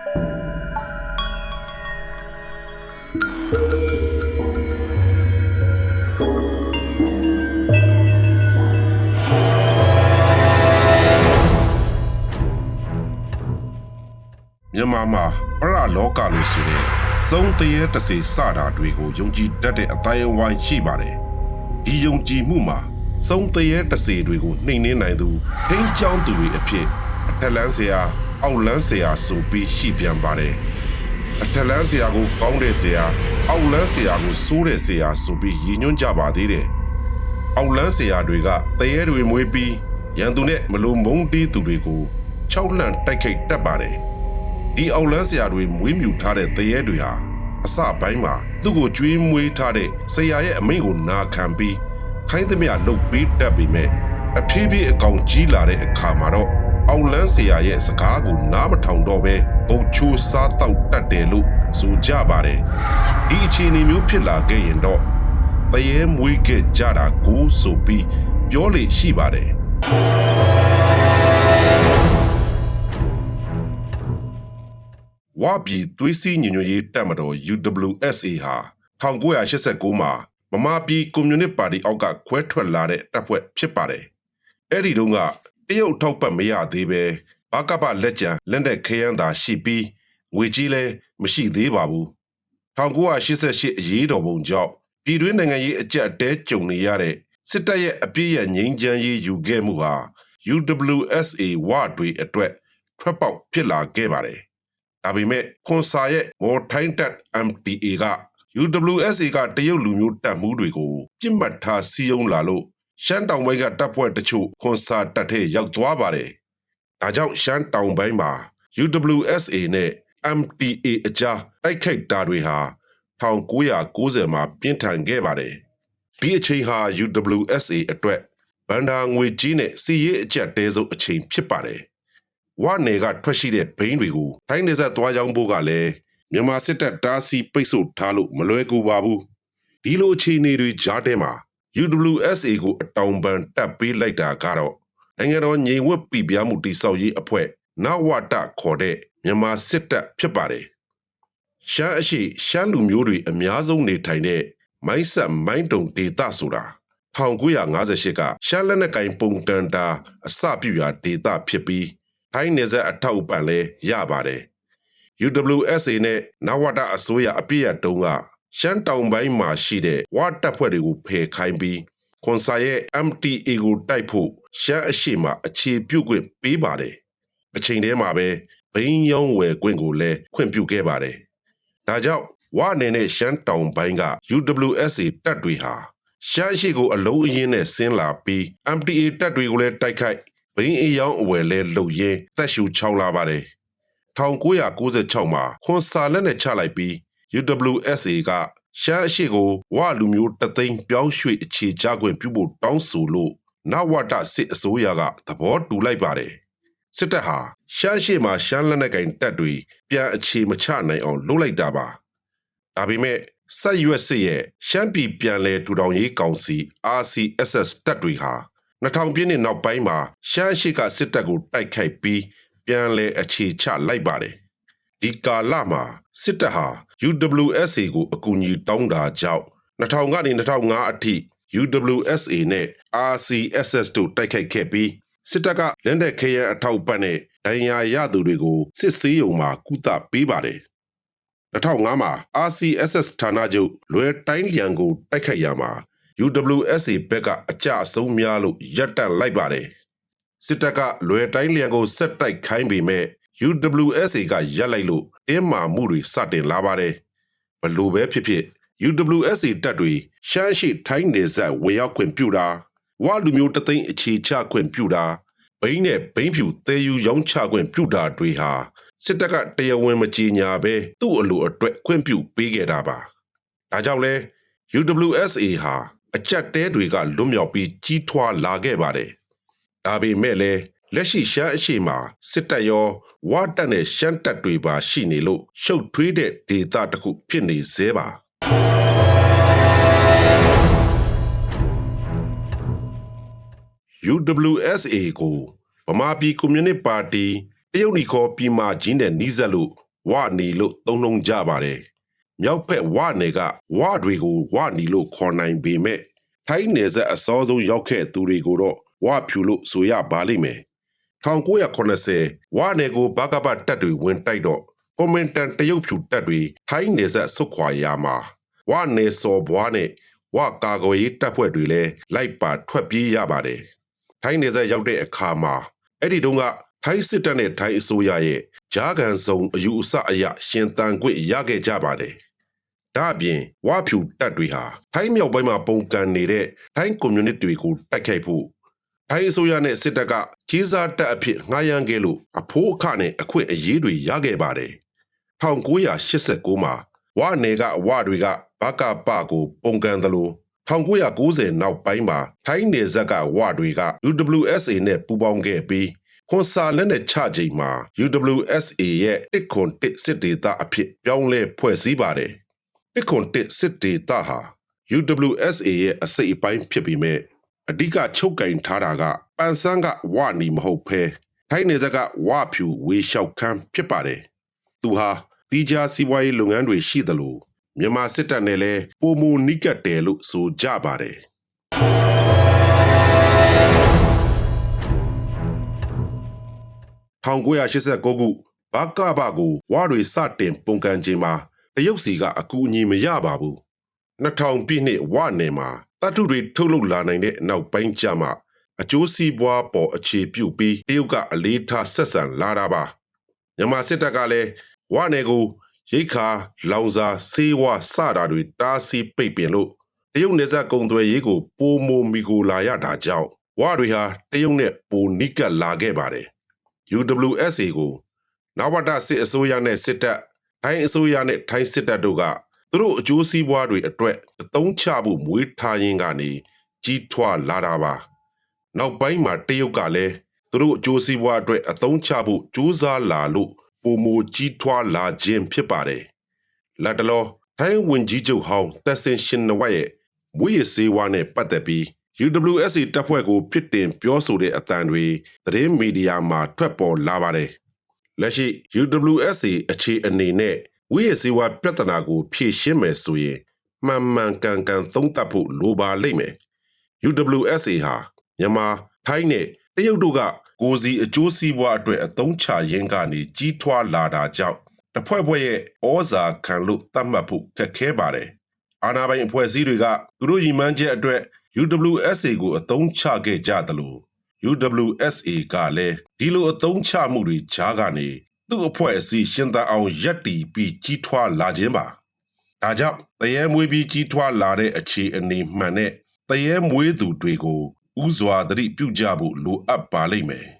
မြန်မာမှာပရလောကလို့ဆိုတဲ့သုံးတရေတစေစတာတွေကိုယုံကြည်တတ်တဲ့အတိုင်းအဝိုင်းရှိပါတယ်။ဒီယုံကြည်မှုမှာသုံးတရေတစေတွေကိုနှိမ်နင်းနိုင်သူထိန်းချောင်းသူတွေအဖြစ်အထက်လန်းဆရာ အောက်လန်းဆရာဆိုပြီးရှိပြန်ပါတယ်။အထက်လန်းဆရာကိုကောင်းတဲ့ဆရာအောက်လန်းဆရာကိုဆိုးတဲ့ဆရာဆိုပြီးရည်ညွှန်းကြပါသေးတယ်။အောက်လန်းဆရာတွေကတရေတွေမွေးပြီးရန်သူနဲ့မလုံမုန်းတီးသူတွေကိုခြောက်လှန့်တိုက်ခိုက်တတ်ပါတယ်။ဒီအောက်လန်းဆရာတွေမွေးမြူထားတဲ့တရေတွေဟာအစပိုင်းမှာသူ့ကိုကြွေးမွေးထားတဲ့ဆရာရဲ့အမိန့်ကိုနာခံပြီးခိုင်းသမျှလုပ်ပေးတတ်ပေမဲ့အဖြည်းဖြည်းအကောင်ကြီးလာတဲ့အခါမှာတော့ အောက်လန်းဆရာရဲ့စကားကိုနားမထောင်တော့ပဲဘုတ်ချိုးစားတောက်တတ်တယ်လို့ဆိုကြပါတယ်။ဒီအခြေအနေမျိုးဖြစ်လာခဲ့ရင်တော့တရေမွေးခဲ့ကြတာကိုဆိုပြီးပြောလေရှိပါတယ်ဝါပြည်သွေးစည်းညီညွတ်ရေးတပ်မတော် UWSA ဟာ1989မှာမမာပြည်ကွန်မြူနစ်ပါတီအောက်ကခွဲထွက်လာတဲ့တပ်ဖွဲ့ဖြစ်ပါတယ်။အဲ့ဒီတုန်းက တရုတ်ထောက်ပတ်မရသေးပဲဘာကပလက်ကျန်လက်နဲ့ခရမ်းသာရှိပြီးငွေကြီးလည်းမရှိသေးပါဘူး။1988အရေးတော်ပုံကြောင့်ပြည်တွင်းနိုင်ငံရေးအကြက်အတဲကြုံနေရတဲ့စစ်တပ်ရဲ့အပြည့်ရငြိမ်းချမ်းရေးယူခဲ့မှုဟာ UWSA ဝတွေအတွက်ထွက်ပေါက်ဖြစ်လာခဲ့ပါတယ်။ဒါပေမဲ့ခွန်စာရဲ့မော်ထိုင်းတပ် MTA က UWSA ကတရုတ်လူမျိုးတပ်မှုတွေကိုပြစ်မှတ်ထားစီယုံလာလို့ ရှမ်းတောင်ဘက်ကတပ်ဖွဲ့တချို့ခွန်စာတပ်ထဲရောက်သွားပါတယ်။ဒါကြောင့်ရှမ်းတောင်ပိုင်းမှာ UWSA နဲ့ MTA အကြားတိုက်ခိုက်တာတွေဟာ1990မှာပြင်းထန်ခဲ့ပါတယ်။ဒီအချိန်ဟာ UWSA အတွက်ဗန်ဒါငွေကြီးနဲ့စီရေးအကြက်တဲဆုံးအချိန်ဖြစ်ပါတယ်။ဝနယ်ကထွက်ရှိတဲ့ဘိန်းတွေကိုထိုင်းနေဆက်သွားကြောင်းဖို့ကလည်းမြန်မာစစ်တပ်တားဆီးပိတ်ဆို့ထားလို့မလွယ်ကူပါဘူး။ဒီလိုအခြေအနေတွေကြားထဲမှာ UWSA ကိုအတောင်ပန်တက်ပေးလိုက်တာကတော့နိုင်ငံတော်ညီဝတ်ပြည်ပြမှုတိစောက်ရေးအဖွဲ့နဝတခေါ်တဲ့မြန်မာစစ်တပ်ဖြစ်ပါတယ်။ရှမ်းအရှိရှမ်းလူမျိုးတွေအများဆုံးနေထိုင်တဲ့မိုင်းဆက်မိုင်းတုံဒေသဆိုတာ1958ကရှမ်းလက်နက်ကင်ပုံကန်တာအစပြုရာဒေသဖြစ်ပြီးထိုင်းနေဆက်အထောက်အပံ့လဲရပါတယ်။ UWSA နဲ့နဝတအစိုးရအပြည့်အတုံးက ရှမ်းတောင်ပိုင်းမှာရှိတဲ့ဝတပ်ဖွဲ့တွေကိုဖယ်ခိုင်းပြီးခွန်စာရဲ့ MTA ကိုတိုက်ဖို့ရှမ်းအရှိမအခြေပြုခွင့်ပေးပါတယ်။အချိန်တည်းမှာပဲဘိန်းရောင်းဝယ်ခွင့်ကိုလည်းခွင့်ပြုခဲ့ပါတယ်။ဒါကြောင့်ဝနယ်နဲ့ရှမ်းတောင်ပိုင်းက UWSA တပ်တွေဟာရှမ်းရှိကိုအလုံးအင်းနဲ့ဆင်းလာပြီး MTA တပ်တွေကိုလည်းတိုက်ခိုက်ဘိန်းအယောင်အဝယ်လဲလှုပ်ရင်းတက်ရှူချောင်းလာပါတယ်1996မှာခွန်စာလက်နဲ့ချလိုက်ပြီး UWSA ကရှမ်းအရှိကိုဝလူမျိုးတသိန်းပြောင်းရွှေ့အခြေချခွင့်ပြုဖို့တောင်းဆိုလို့နဝတစစ်အစိုးရကသဘောတူလိုက်ပါတယ်စစ်တပ်ဟာရှမ်းရှိမှာရှမ်းလက်နက်ကင်တပ်တွေပြန်အခြေမချနိုင်အောင်လုပ်လိုက်တာပါဒါပေမဲ့ဆက်ရွက်စစ်ရဲ့ရှမ်းပြည်ပြန်လည်ထူထောင်ရေးကောင်စီ RCSS တပ်တွေဟာ2000ပြည့်နှစ်နောက်ပိုင်းမှာရှမ်းရှိကစစ်တပ်ကိုတိုက်ခိုက်ပြီးပြန်လည်အခြေချလိုက်ပါတယ် ဒီကာလမှာစစ်တပ်ဟာ UWSA ကိုအကူအညီတောင်းတာကြောင့်2000ကနေ2005အထိ UWSA နဲ့ RCSS တို့တိုက်ခိုက်ခဲ့ပြီးစစ်တပ်ကလက်နက်ခဲယမ်းအထောက်ပံ့နဲ့ဒဏ်ရာရသူတွေကိုစစ်ဆေးရုံမှာကုသပေးပါတယ်2005မှာ RCSS ဌာနချုပ်လွယ်တိုင်းလျံကိုတိုက်ခိုက်ရမှာ UWSA ဘက်ကအကြအဆုံးများလို့ရပ်တန့်လိုက်ပါတယ်စစ်တပ်ကလွယ်တိုင်းလျံကိုဆက်တိုက်ခိုင်းပေမဲ့ UWSA ကရပ်လိုက်လို့တင်းမာမှုတွေစတင်လာပါတယ်ဘလို့ပဲဖြစ်ဖြစ် UWSA တပ်တွေရှမ်းရှိထိုင်းနယ်စပ်ဝင်ရောက်ခွင့်ပြုတာဝလူမျိုးတသိန်းအခြေချခွင့်ပြုတာဘိန်းနဲ့ဘိန်းဖြူတဲယူရောင်းချခွင့်ပြုတာတွေဟာစစ်တပ်ကတရားဝင်မကြေညာဘဲသူ့အလိုအတွက်ခွင့်ပြုပေးခဲ့တာပါဒါကြောင့်လဲ UWSA ဟာအကြက်တဲတွေကလွတ်မြောက်ပြီးကြီးထွားလာခဲ့ပါတယ်ဒါပေမဲ့လည်း လက်ရှိရှမ်းအရှိမှာစစ်တပ်ရောဝါတက်နဲ့ရှမ်းတက်တွေပါရှိနေလို့ရှုပ်ထွေးတဲ့ဒေသတစ်ခုဖြစ်နေသေးပါ UWSA ကိုဗမာပြည်ကွန်မြူနစ်ပါတီတရုတ်နီခေါ်ပြည်မာကြီးနဲ့နှီးစပ်လို့ဝနီလို့သုံးနှုန်းကြပါတယ်။မြောက်ဘက်ဝနယ်ကဝတွေကိုဝနီလို့ခေါ်နိုင်ပေမဲ့ထိုင်းနယ်စပ်အစောဆုံးရောက်ခဲ့သူတွေကိုတော့ဝဖြူလို့ဆိုရပါလိမ့်မယ်။ 1980ဝနယ်ကိုဘကဘတက်တွေဝင်တိုက်တော့ကွန်မန်တန်တရုတ်ဖြူတက်တွေထိုင်းနယ်စပ်ဆုတ်ခွာရာမှာဝနယ်စော်ဘွားနဲ့ဝကာကွယ်ရေးတပ်ဖွဲ့တွေလည်းလိုက်ပါထွက်ပြေးရပါတယ်။ထိုင်းနယ်စပ်ရောက်တဲ့အခါမှာအဲ့ဒီတုန်းကထိုင်းစစ်တပ်နဲ့ထိုင်းအစိုးရရဲ့ဂျားကန်စုံအယူအဆအရရှင်တန်ခွင့်ရခဲ့ကြပါတယ်။ဒါ့အပြင်ဝါဖြူတပ်တွေဟာထိုင်းမြောက်ပိုင်းမှာပုံကန်နေတဲ့ထိုင်းကွန်မြူနတီတွေကိုတိုက်ခိုက်ဖို့ ထိုင်းအစိုးရနဲ့စစ်တပ်ကကြီးစားတပ်အဖြစ်ငှားရမ်းခဲ့လို့အဖိုးအခနဲ့အခွင့်အရေးတွေရခဲ့ပါတယ်။1989မှာဝနယ်ကဝတွေကဘကပကိုပုံကန်သလို1990နောက်ပိုင်းမှာထိုင်းနယ်ဇက်ကဝတွေက UWSA နဲ့ပူးပေါင်းခဲ့ပြီးခွန်စာလက်နဲ့ချချိန်မှာ UWSA ရဲ့တစ်ခွန်တစ်စစ်ဒေသအဖြစ်ပြောင်းလဲဖွဲ့စည်းပါတယ်။တစ်ခွန်တစ်စစ်ဒေသဟာ UWSA ရဲ့အစိတ်အပိုင်းဖြစ်ပြီးမဲ့ အဓိကချုပ်ကင်ထားတာကပန်ဆန်းကဝနီမဟုတ်ဘဲထိုင်းနယ်ဇက်ကဝဖြူဝေလျှောက်ခန်းဖြစ်ပါတယ်။သူဟာတီးခြားစီးပွားရေးလုပ်ငန်းတွေရှိသလိုမြန်မာစစ်တပ်နဲ့လည်းပုံမူနိကတ်တယ်လို့ဆိုကြပါတယ်1989ခုဘကဘကိုဝါတွေစတင်ပုံကန်ခြင်းမှာတရုတ်စီကအကူအညီမရပါဘူး2000ပြည့်နှစ်ဝနယ်မှာ တတ်ထုတွေထုတ်လုပ်လာနိုင်တဲ့နောက်ပိုင်းကျမှအကျိုးစီးပွားပေါ်အခြေပြုပြီးတရုတ်ကအလေးထားဆက်ဆံလာတာပါမြန်မာစစ်တပ်ကလည်းဝနယ်ကိုရိတ်ခါလောင်စာဆေးဝါစတာတွေတားဆီးပိတ်ပင်လို့တရုတ်နေဆက်ကုံသွဲရေးကိုပိုမိုမီကိုလာရတာကြောင့်ဝါတွေဟာတရုတ်နဲ့ပိုနိကတ်လာခဲ့ပါတယ် UWSA ကိုနဝတစစ်အစိုးရနဲ့စစ်တပ်ထိုင်းအစိုးရနဲ့ထိုင်းစစ်တပ်တို့က သူတို့အကျိုးစီးပွားတွေအတွက်အသုံးချဖို့မွေးထားရင်းကနေကြီးထွားလာတာပါနောက်ပိုင်းမှာတရုတ်ကလည်းသူတို့အကျိုးစီးပွားအတွက်အသုံးချဖို့ကြိုးစားလာလို့ပုံမူကြီးထွားလာခြင်းဖြစ်ပါတယ်လက်တလောထိုင်းဝင်ကြီးချုပ်ဟောင်းသက်စင်ရှင်နဝက်ရဲ့မွေးရစေးဝါနဲ့ပတ်သက်ပြီး UWSA တပ်ဖွဲ့ကိုဖြစ်တင်ပြောဆိုတဲ့အတန်တွေသတင်းမီဒီယာမှာထွက်ပေါ်လာပါတယ်။လက်ရှိ UWSA အခြေအနေနဲ့ ဝိရစီဝါပြဿနာကို ဖြေရှင်းမယ်ဆိုရင်မှန်မှန်ကန်ကန်သုံးသပ်ဖို့လိုပါလိမ့်မယ်။ UWSA ဟာမြန်မာထိုင်းနဲ့တရုတ်တို့ကကိုစီအကျိုးစီးပွားအတွက်အသုံးချရင်းကနေကြီးထွားလာတာကြောင့်တဖွဲ့ဖွဲ့ရဲ့ဩဇာခံလို့သတ်မှတ်ဖို့ခက်ခဲပါတယ်။အာဏာပိုင်အဖွဲ့အစည်းတွေကသူတို့ညီမှန်းချက်အတွက် UWSA ကိုအသုံးချခဲ့ကြသလို UWSA ကလည်းဒီလိုအသုံးချမှုတွေခြားကနေ သူ့အဖွဲ့အစည်းရှင်သန်အောင်ရက်တီပြီးကြီးထွားလာခြင်းပါ။ဒါကြောင့်တရေမွေးပြီးကြီးထွားလာတဲ့အခြေအနေမှန်နဲ့တရေမွေးသူတွေကိုဥစွာသတိပြုကြဖို့လိုအပ်ပါလိမ့်မယ်။